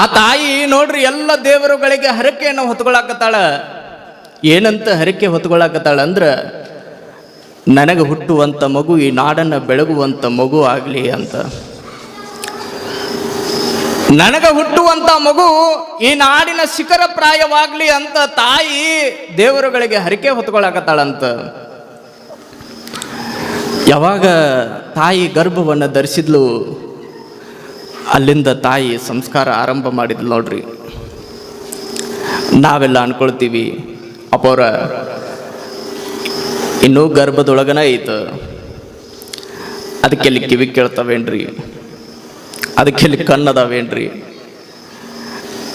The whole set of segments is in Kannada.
ಆ ತಾಯಿ ನೋಡ್ರಿ ಎಲ್ಲ ದೇವರುಗಳಿಗೆ ಹರಕೆಯನ್ನು ಹೊತ್ಕೊಳಕತ್ತಾಳ. ಏನಂತ ಹರಕೆ ಹೊತ್ಕೊಳಕತ್ತಾಳ ಅಂದ್ರ, ನನಗೆ ಹುಟ್ಟುವಂಥ ಮಗು, ಈ ನಾಡನ್ನು ಬೆಳಗುವಂಥ ಮಗು ಆಗಲಿ ಅಂತ. ನನಗೆ ಹುಟ್ಟುವಂಥ ಮಗು, ಈ ನಾಡಿನ ಶಿಖರ ಪ್ರಾಯವಾಗ್ಲಿ ಅಂತ ತಾಯಿ ದೇವರುಗಳಿಗೆ ಹರಕೆ ಹೊತ್ಕೊಳಕತ್ತಾಳಂತ. ಯಾವಾಗ ತಾಯಿ ಗರ್ಭವನ್ನು ಧರಿಸಿದ್ಲು ಅಲ್ಲಿಂದ ತಾಯಿ ಸಂಸ್ಕಾರ ಆರಂಭ ಮಾಡಿದ್ಲು ನೋಡ್ರಿ. ನಾವೆಲ್ಲ ಅನ್ಕೊಳ್ತೀವಿ ಅಪ್ಪವ್ರ ಇನ್ನೂ ಗರ್ಭದೊಳಗನ ಐತ. ಅದಕ್ಕೆಲ್ಲಿ ಕಿವಿ ಕೇಳ್ತಾವೇನ್ರಿ? ಕೇಳ್ತವೇನ್ರಿ ಅದಕ್ಕೆಲ್ಲಿ ಕಣ್ಣದಾವೇನ್ರಿ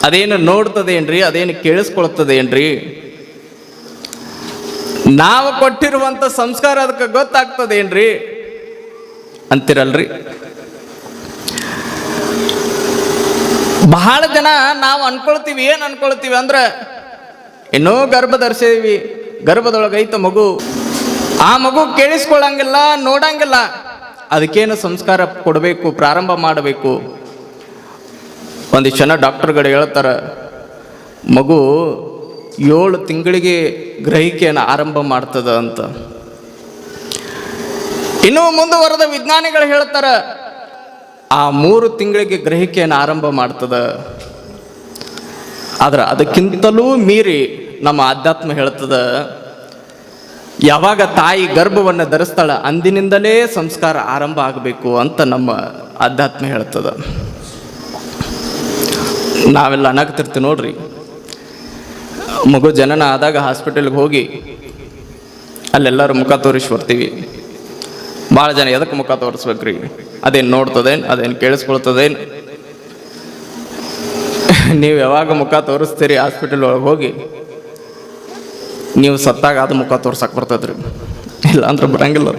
ಅದೇನು ನೋಡ್ತದೇನ್ರಿ? ಅದೇನು ಕೇಳಿಸ್ಕೊಳ್ತದೇನ್ರಿ? ನಾವು ಕೊಟ್ಟಿರುವಂತ ಸಂಸ್ಕಾರ ಅದಕ್ಕೆ ಗೊತ್ತಾಗ್ತದೇನ್ರಿ? ಅಂತಿರಲ್ರಿ? ಬಹಳ ಜನ ನಾವು ಅನ್ಕೊಳ್ತೀವಿ, ಏನು ಅನ್ಕೊಳ್ತೀವಿ ಅಂದ್ರೆ, ಇನ್ನೂ ಗರ್ಭ ಧರಿಸಿದೀವಿ ಗರ್ಭದೊಳಗೆ ಐತ ಮಗು. ಆ ಮಗು ಕೇಳಿಸ್ಕೊಳ್ಳಂಗಿಲ್ಲ, ನೋಡಂಗಿಲ್ಲ. ಅದಕ್ಕೇನು ಸಂಸ್ಕಾರ ಕೊಡಬೇಕು, ಪ್ರಾರಂಭ ಮಾಡಬೇಕು. ಒಂದಿಷ್ಟು ಜನ ಡಾಕ್ಟರ್ಗಳು ಹೇಳ್ತಾರೆ, ಮಗು ಏಳು ತಿಂಗಳಿಗೆ ಗ್ರಹಿಕೆಯನ್ನು ಆರಂಭ ಮಾಡ್ತದ ಅಂತ. ಇನ್ನೂ ಮುಂದುವರೆದ ವಿಜ್ಞಾನಿಗಳು ಹೇಳ್ತಾರೆ ಆ ಮೂರು ತಿಂಗಳಿಗೆ ಗ್ರಹಿಕೆಯನ್ನು ಆರಂಭ ಮಾಡ್ತದ. ಆದ್ರೆ ಅದಕ್ಕಿಂತಲೂ ಮೀರಿ ನಮ್ಮ ಆಧ್ಯಾತ್ಮ ಹೇಳ್ತದ, ಯಾವಾಗ ತಾಯಿ ಗರ್ಭವನ್ನು ಧರಿಸ್ತಾಳ ಅಂದಿನಿಂದಲೇ ಸಂಸ್ಕಾರ ಆರಂಭ ಆಗಬೇಕು ಅಂತ ನಮ್ಮ ಆಧ್ಯಾತ್ಮ ಹೇಳ್ತದ. ನಾವೆಲ್ಲ ಅನಾಗ್ತಿರ್ತೀವಿ ನೋಡ್ರಿ. ಮಗು ಜನನ ಆದಾಗ ಹಾಸ್ಪಿಟಲ್ಗೆ ಹೋಗಿ ಅಲ್ಲೆಲ್ಲರೂ ಮುಖ ತೋರಿಸಿ ಬರ್ತೀವಿ ಭಾಳ ಜನ ಎದಕ್ಕೆ ಮುಖ ತೋರಿಸ್ಬೇಕ್ರಿ? ಅದೇನು ನೋಡ್ತದೇನು? ಅದೇನು ಕೇಳಿಸ್ಕೊಳ್ತದೇನು? ನೀವು ಯಾವಾಗ ಮುಖ ತೋರಿಸ್ತೀರಿ ಹಾಸ್ಪಿಟಲ್ ಒಳಗೆ ಹೋಗಿ? ನೀವು ಸತ್ತಾಗ ಅದು ಮುಖ ತೋರ್ಸಕ್ಕೆ ಬರ್ತದ್ರಿ. ಇಲ್ಲ ಅಂದ್ರೆ ಬರಂಗಿಲ್ಲ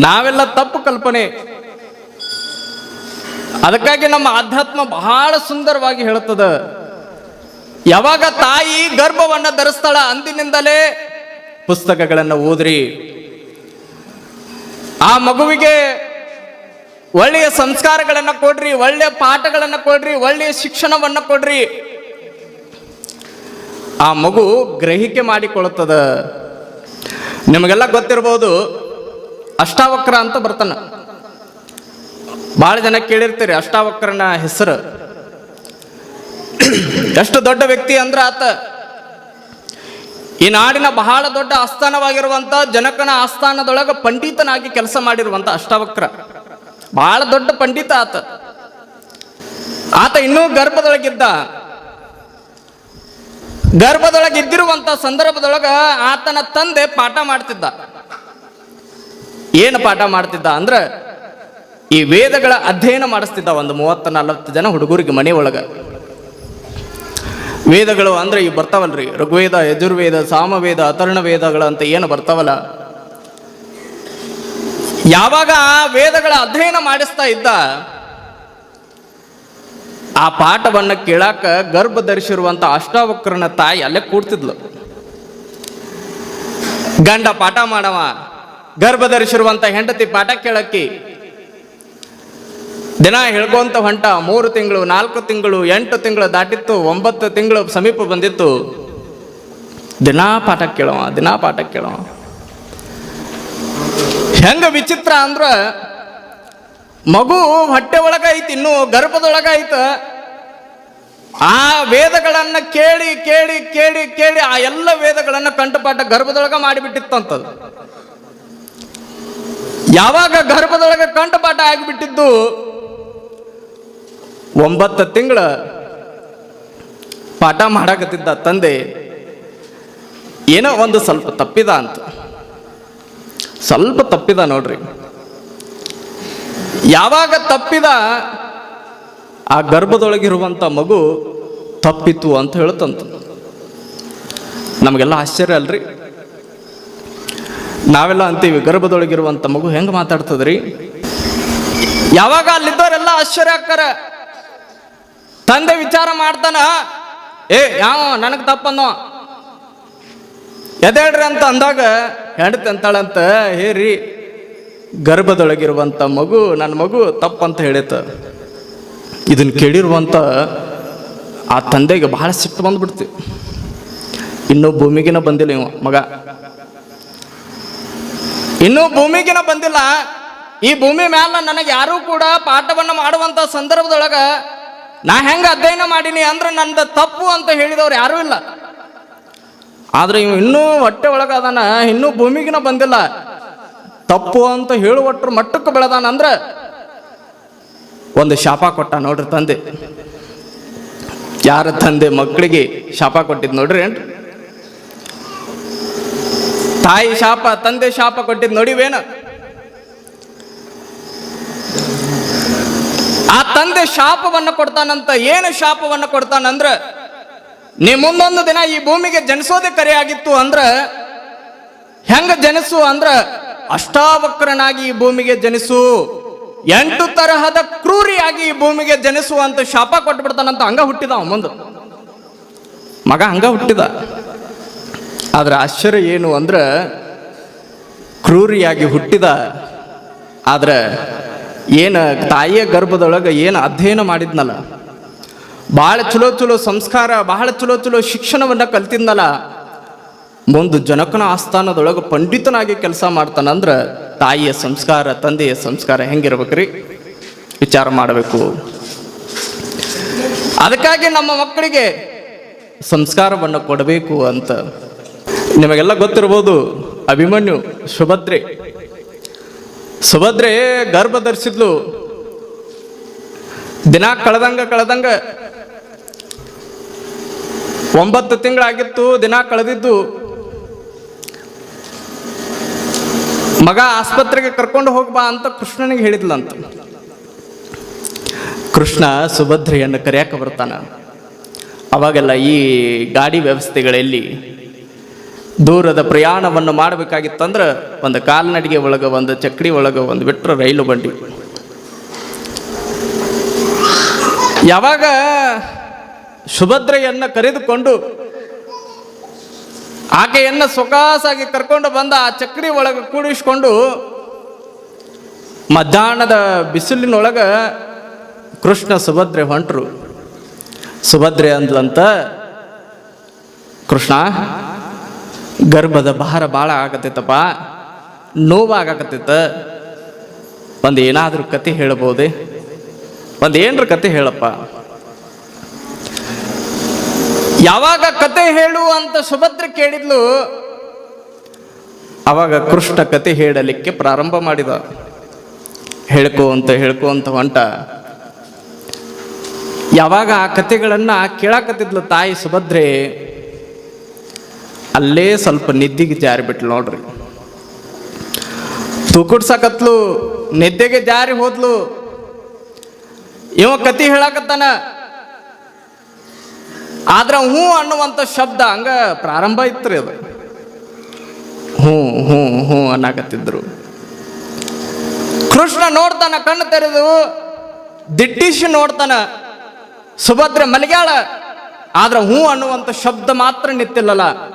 ನಾವೆಲ್ಲ ತಪ್ಪು ಕಲ್ಪನೆ. ಅದಕ್ಕಾಗಿ ನಮ್ಮ ಆಧ್ಯಾತ್ಮ ಬಹಳ ಸುಂದರವಾಗಿ ಹೇಳ್ತದ ಯಾವಾಗ ತಾಯಿ ಗರ್ಭವನ್ನ ಧರಿಸ್ತಾಳ ಅಂದಿನಿಂದಲೇ ಪುಸ್ತಕಗಳನ್ನು ಓದ್ರಿ. ಆ ಮಗುವಿಗೆ ಒಳ್ಳೆಯ ಸಂಸ್ಕಾರಗಳನ್ನು ಕೊಡ್ರಿ, ಒಳ್ಳೆಯ ಪಾಠಗಳನ್ನು ಕೊಡ್ರಿ, ಒಳ್ಳೆಯ ಶಿಕ್ಷಣವನ್ನು ಕೊಡ್ರಿ. ಆ ಮಗು ಗ್ರಹಿಕೆ ಮಾಡಿಕೊಳ್ಳುತ್ತದೆ. ನಿಮಗೆಲ್ಲ ಗೊತ್ತಿರಬಹುದು ಅಷ್ಟಾವಕ್ರ ಅಂತ ಬರ್ತಾನ. ಬಹಳ ಜನ ಕೇಳಿರ್ತೀರಿ ಅಷ್ಟಾವಕ್ರನ ಹೆಸರು. ಎಷ್ಟು ದೊಡ್ಡ ವ್ಯಕ್ತಿ ಅಂದ್ರೆ ಆತ. ಈ ನಾಡಿನ ಬಹಳ ದೊಡ್ಡ ಆಸ್ಥಾನವಾಗಿರುವಂತ ಜನಕನ ಆಸ್ಥಾನದೊಳಗ ಪಂಡಿತನಾಗಿ ಕೆಲಸ ಮಾಡಿರುವಂತ ಅಷ್ಟವಕ್ರ. ಬಹಳ ದೊಡ್ಡ ಪಂಡಿತ ಆತ. ಆತ ಇನ್ನೂ ಗರ್ಭದೊಳಗಿದ್ದ. ಗರ್ಭದೊಳಗಿದ್ದಿರುವಂಥ ಸಂದರ್ಭದೊಳಗ ಆತನ ತಂದೆ ಪಾಠ ಮಾಡ್ತಿದ್ದ. ಏನು ಪಾಠ ಮಾಡ್ತಿದ್ದ ಅಂದ್ರ ಈ ವೇದಗಳ ಅಧ್ಯಯನ ಮಾಡಿಸ್ತಿದ್ದ ಒಂದು ಮೂವತ್ತ ನಲವತ್ತು ಜನ ಹುಡುಗರಿಗೆ ಮನೆ ಒಳಗ ವೇದಗಳು ಅಂದ್ರೆ ಇವು ಬರ್ತಾವಲ್ರಿ. ಋಗ್ವೇದ, ಯಜುರ್ವೇದ, ಸಾಮವೇದ, ಅತರ್ಣ ವೇದಗಳು ಅಂತ ಏನು ಬರ್ತಾವಲ್ಲ. ಯಾವಾಗ ವೇದಗಳ ಅಧ್ಯಯನ ಮಾಡಿಸ್ತಾ ಇದ್ದ, ಆ ಪಾಠವನ್ನು ಕೇಳಾಕ ಗರ್ಭ ಧರಿಸಿರುವಂಥ ಅಷ್ಟಾವಕ್ರನ ತಾಯಿ ಅಲ್ಲೇ ಕೂಡ್ತಿದ್ಲು. ಗಂಡ ಪಾಠ ಮಾಡವ ಗರ್ಭ ಧರಿಸಿರುವಂಥ ಹೆಂಡತಿ ಪಾಠ ಕೇಳಕ್ಕಿ ದಿನ ಹೇಳ್ಕೊಂತ ಹೊಂಟ ಮೂರು ತಿಂಗಳು, ನಾಲ್ಕು ತಿಂಗಳು, ಎಂಟು ತಿಂಗಳು ದಾಟಿತ್ತು, ಒಂಬತ್ತು ತಿಂಗಳು ಸಮೀಪ ಬಂದಿತ್ತು. ದಿನಾ ಪಾಠ ಕೇಳವ, ದಿನಾ ಪಾಠ ಕೇಳವ. ಹೆಂಗ ವಿಚಿತ್ರ ಅಂದ್ರ, ಮಗು ಹೊಟ್ಟೆ ಒಳಗ ಐತಿ ಇನ್ನು ಗರ್ಭದೊಳಗ ಐತ ಆ ವೇದಗಳನ್ನ ಕೇಳಿ ಕೇಳಿ ಕೇಳಿ ಕೇಳಿ ಆ ಎಲ್ಲ ವೇದಗಳನ್ನ ಕಂಠಪಾಠ ಗರ್ಭದೊಳಗ ಮಾಡಿಬಿಟ್ಟಿತ್ತಂತದು. ಯಾವಾಗ ಗರ್ಭದೊಳಗೆ ಕಂಠಪಾಠ ಆಗಿಬಿಟ್ಟಿದ್ದು ಒಂಬತ್ತು ತಿಂಗಳ ಪಾಠ ಮಾಡಕತ್ತಿದ್ದ ತಂದೆ, ಏನೋ ಒಂದು ಸ್ವಲ್ಪ ತಪ್ಪಿದ ಅಂತ. ಸ್ವಲ್ಪ ತಪ್ಪಿದ ನೋಡ್ರಿ. ಯಾವಾಗ ತಪ್ಪಿದ, ಆ ಗರ್ಭದೊಳಗಿರುವಂಥ ಮಗು ತಪ್ಪಿತು ಅಂತ ಹೇಳ್ತಂತ. ನಮಗೆಲ್ಲ ಆಶ್ಚರ್ಯ ಅಲ್ರಿ. ನಾವೆಲ್ಲ ಅಂತೀವಿ ಗರ್ಭದೊಳಗಿರುವಂಥ ಮಗು ಹೆಂಗೆ ಮಾತಾಡ್ತದ್ರಿ? ಯಾವಾಗ ಅಲ್ಲಿದ್ದವರೆಲ್ಲ ಆಶ್ಚರ್ಯ ಆಕ್ಕಾರ ತಂದೆ ವಿಚಾರ ಮಾಡ್ತಾನ, ಏ, ಯಾವ ನನಗೆ ತಪ್ಪನ್ನೋ? ಎದೇಳ್ರಿ ಅಂತ ಅಂದಾಗ, ಹೆಂಡತಿ ಅಂತಾಳಂತ, ಹೇ ರೀ ಗರ್ಭದೊಳಗಿರುವಂಥ ಮಗು ನನ್ನ ಮಗು ತಪ್ಪಂತ ಹೇಳಿತ ಇದನ್ನು ಕೇಳಿರುವಂಥ ಆ ತಂದೆಗೆ ಬಹಳ ಸಿಟ್ಟು ಬಂದ್ಬಿಡ್ತಿ. ಇನ್ನೂ ಭೂಮಿಗಿನ ಬಂದಿಲ್ಲ ಇವ ಮಗ. ಇನ್ನೂ ಭೂಮಿಗಿನ ಬಂದಿಲ್ಲ. ಈ ಭೂಮಿ ಮ್ಯಾಲ ನನಗೆ ಯಾರೂ ಕೂಡ ಪಾಠವನ್ನು ಮಾಡುವಂಥ ಸಂದರ್ಭದೊಳಗ ನಾ ಹೆಂಗೆ ಅಧ್ಯಯನ ಮಾಡೀನಿ ಅಂದ್ರೆ ನಂದು ತಪ್ಪು ಅಂತ ಹೇಳಿದವ್ರು ಯಾರೂ ಇಲ್ಲ. ಆದ್ರೆ ಇವ್ ಇನ್ನೂ ಹೊಟ್ಟೆ ಒಳಗೆ ಅದಾನ ಇನ್ನೂ ಭೂಮಿಗಿನ ಬಂದಿಲ್ಲ. ತಪ್ಪು ಅಂತ ಹೇಳುವಟ್ರ ಮಟ್ಟಕ್ಕೆ ಬೆಳೆದಾನ ಅಂದ್ರೆ ಒಂದು ಶಾಪ ಕೊಟ್ಟ ನೋಡ್ರಿ ತಂದೆ. ಯಾರ ತಂದೆ ಮಕ್ಕಳಿಗೆ ಶಾಪ ಕೊಟ್ಟಿದ್ ನೋಡ್ರಿ ಏನ್ರಿ? ತಾಯಿ ಶಾಪ, ತಂದೆ ಶಾಪ ಕೊಟ್ಟಿದ್ ನೋಡಿವೇನ? ಆ ತಂದೆ ಶಾಪವನ್ನು ಕೊಡ್ತಾನಂತ ಏನು ಶಾಪವನ್ನು ಕೊಡ್ತಾನಂದ್ರ, ನೀ ಮುಂದೊಂದು ದಿನ ಈ ಭೂಮಿಗೆ ಜನಿಸೋದೇ ಕರೆ ಆಗಿತ್ತು ಅಂದ್ರೆ, ಹೆಂಗ ಜನಿಸು ಅಂದ್ರ, ಅಷ್ಟಾವಕ್ರನಾಗಿ ಈ ಭೂಮಿಗೆ ಜನಿಸು, ಎಂಟು ತರಹದ ಕ್ರೂರಿಯಾಗಿ ಈ ಭೂಮಿಗೆ ಜನಿಸು ಅಂತ ಶಾಪ ಕೊಟ್ಬಿಡ್ತಾನಂತ ಹಂಗ ಹುಟ್ಟಿದ ಮುಂದೆ. ಮಗ ಹಂಗ ಹುಟ್ಟಿದ. ಆದ್ರೆ ಆಶ್ಚರ್ಯ ಏನು ಅಂದ್ರೆ, ಕ್ರೂರಿಯಾಗಿ ಹುಟ್ಟಿದ, ಆದ್ರೆ ಏನು ತಾಯಿಯ ಗರ್ಭದೊಳಗೆ ಏನು ಅಧ್ಯಯನ ಮಾಡಿದ್ನಲ್ಲ ಭಾಳ ಚಲೋ ಚಲೋ ಸಂಸ್ಕಾರ ಬಹಳ ಚಲೋ ಚಲೋ ಶಿಕ್ಷಣವನ್ನು ಕಲ್ತಿದ್ನಲ್ಲ, ಮುಂದೆ ಜನಕನ ಆಸ್ಥಾನದೊಳಗೆ ಪಂಡಿತನಾಗಿ ಕೆಲಸ ಮಾಡ್ತಾನಂದ್ರೆ ತಾಯಿಯ ಸಂಸ್ಕಾರ, ತಂದೆಯ ಸಂಸ್ಕಾರ ಹೆಂಗಿರ್ಬೇಕ್ರಿ? ವಿಚಾರ ಮಾಡಬೇಕು. ಅದಕ್ಕಾಗಿ ನಮ್ಮ ಮಕ್ಕಳಿಗೆ ಸಂಸ್ಕಾರವನ್ನು ಕೊಡಬೇಕು ಅಂತ. ನಿಮಗೆಲ್ಲ ಗೊತ್ತಿರ್ಬೋದು, ಅಭಿಮನ್ಯು, ಸುಭದ್ರೆ. ಸುಭದ್ರೆ ಗರ್ಭ ಧರಿಸಿದ್ಲು ದಿನ ಕಳೆದಂಗ ಕಳೆದಂಗ ಒಂಬತ್ತು ತಿಂಗಳಾಗಿತ್ತು, ದಿನ ಕಳೆದಿದ್ದು. ಮಗ ಆಸ್ಪತ್ರೆಗೆ ಕರ್ಕೊಂಡು ಹೋಗ್ಬಾ ಅಂತ ಕೃಷ್ಣನಿಗೆ ಹೇಳಿದ್ಲಂತ. ಕೃಷ್ಣ ಸುಭದ್ರೆಯನ್ನು ಕರೆಯಕ್ಕೆ ಬರ್ತಾನ. ಅವಾಗೆಲ್ಲ ಈ ಗಾಡಿ ವ್ಯವಸ್ಥೆಗಳಲ್ಲಿ ದೂರದ ಪ್ರಯಾಣವನ್ನು ಮಾಡಬೇಕಾಗಿತ್ತಂದ್ರೆ ಒಂದು ಕಾಲ್ನಡಿಗೆ ಒಳಗೆ ಒಂದು ಚಕ್ರಿ ಒಳಗೆ ಒಂದು ಬಿಟ್ಟರೆ ರೈಲು ಬಂಡಿ. ಯಾವಾಗ ಸುಭದ್ರೆಯನ್ನ ಕರೆದುಕೊಂಡು ಆಕೆಯನ್ನ ಸೊಕಾಸಾಗಿ ಕರ್ಕೊಂಡು ಬಂದ ಆ ಚಕ್ರಿ ಒಳಗೆ ಕೂಡಿಸ್ಕೊಂಡು ಮಧ್ಯಾಹ್ನದ ಬಿಸಿಲಿನೊಳಗೆ ಕೃಷ್ಣ ಸುಭದ್ರೆ ಹೊಂಟರು. ಸುಭದ್ರೆ ಅಂದ್ಲಂತ, ಕೃಷ್ಣ ಗರ್ಭದ ಭಾರ ಭಾಳ ಆಗತ್ತೈತಪ್ಪ. ನೋವಾಗಕತ್ತೈತ. ಒಂದು ಏನಾದರೂ ಕತೆ ಹೇಳ್ಬೋದೆ? ಒಂದು ಏನರ ಕತೆ ಹೇಳಪ್ಪ. ಯಾವಾಗ ಕತೆ ಹೇಳು ಅಂತ ಸುಭದ್ರ ಕೇಳಿದ್ಲು, ಅವಾಗ ಕೃಷ್ಣ ಕತೆ ಹೇಳಲಿಕ್ಕೆ ಪ್ರಾರಂಭ ಮಾಡಿದ. ಹೇಳ್ಕೋ ಅಂತ ಹೇಳ್ಕೋ ಅಂತ ಹೊಂಟ. ಯಾವಾಗ ಆ ಕತೆಗಳನ್ನ ಕೇಳಾಕತ್ತಿದ್ಲು ತಾಯಿ ಸುಭದ್ರೆ ಅಲ್ಲೇ ಸ್ವಲ್ಪ ನಿದ್ದೆಗೆ ಜಾರಿ ಬಿಟ್ಲು ನೋಡ್ರಿ. ತುಕುಡ್ಸಕತ್ಲು, ನಿದ್ದೆಗೆ ಜಾರಿ ಹೋದ್ಲು. ಇವ ಕತಿ ಹೇಳಾಕತ್ತಾನ, ಆದ್ರ ಹ್ಞೂ ಅನ್ನುವಂಥ ಶಬ್ದ ಹಂಗ ಪ್ರಾರಂಭ ಇತ್ರಿ ಅದು. ಹ್ಞೂ ಹ್ಞೂ ಹ್ಞೂ ಅನ್ನಕತ್ತಿದ್ರು. ಕೃಷ್ಣ ನೋಡ್ತಾನ, ಕಣ್ಣು ತೆರೆದು, ದಿಟ್ಟಿಸಿ ನೋಡ್ತಾನ, ಸುಭದ್ರ ಮಲಗ್ಯಾಳ. ಆದ್ರ ಹ್ಞೂ ಅನ್ನುವಂಥ ಶಬ್ದ ಮಾತ್ರ ನಿಂತಿಲ್ಲಲ್ಲ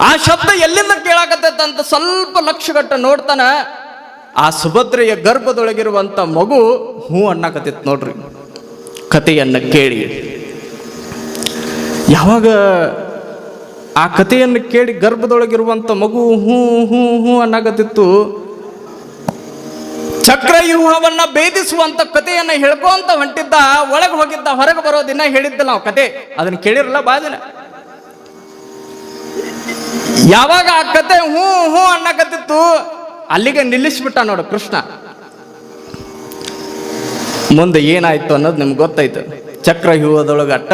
ಆ ಶಬ್ದ ಎಲ್ಲಿಂದ ಕೇಳಾಕತ್ತೈತೆ ಅಂತ ಸ್ವಲ್ಪ ಲಕ್ಷಗಟ್ಟ ನೋಡ್ತಾನ. ಆ ಸುಭದ್ರೆಯ ಗರ್ಭದೊಳಗಿರುವಂಥ ಮಗು ಹ್ಞೂ ಅನ್ನಕತ್ತಿತ್ತು ನೋಡ್ರಿ. ಕಥೆಯನ್ನ ಕೇಳಿ. ಯಾವಾಗ ಆ ಕಥೆಯನ್ನು ಕೇಳಿ ಗರ್ಭದೊಳಗಿರುವಂಥ ಮಗು ಹೂ ಹೂ ಹೂ ಅನ್ನಕತ್ತಿತ್ತು, ಚಕ್ರವ್ಯೂಹವನ್ನ ಭೇದಿಸುವಂತ ಕಥೆಯನ್ನ ಹೇಳ್ಕೊಂತ ಹೊಂಟಿದ್ದ, ಒಳಗೆ ಹೋಗಿದ್ದ, ಹೊರಗೆ ಬರೋ ದಿನ ಹೇಳಿದ್ದ ನಾವು ಕತೆ. ಅದನ್ನ ಕೇಳಿರಲ್ಲ ಬಾ ದಿನ ಯಾವಾಗ ಆ ಕತೆ ಹ್ಞೂ ಹ್ಞೂ ಅನ್ನಕತ್ತಿತ್ತು, ಅಲ್ಲಿಗೆ ನಿಲ್ಲಿಸ್ಬಿಟ್ಟ ನೋಡು ಕೃಷ್ಣ. ಮುಂದೆ ಏನಾಯ್ತು ಅನ್ನೋದು ನಿಮ್ಗೆ ಗೊತ್ತಾಯ್ತು ಚಕ್ರವ್ಯೂಹದೊಳಗೆ ಅಟ್ಟ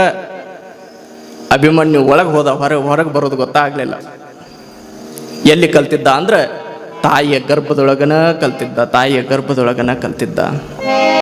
ಅಭಿಮನ್ಯು ಒಳಗೆ ಹೋದ ಹೊರಗೆ ಹೊರಗೆ ಬರೋದು ಗೊತ್ತಾಗ್ಲಿಲ್ಲ. ಎಲ್ಲಿ ಕಲ್ತಿದ್ದ ಅಂದ್ರೆ ತಾಯಿಯ ಗರ್ಭದೊಳಗನ ಕಲ್ತಿದ್ದ, ತಾಯಿಯ ಗರ್ಭದೊಳಗನ ಕಲ್ತಿದ್ದ.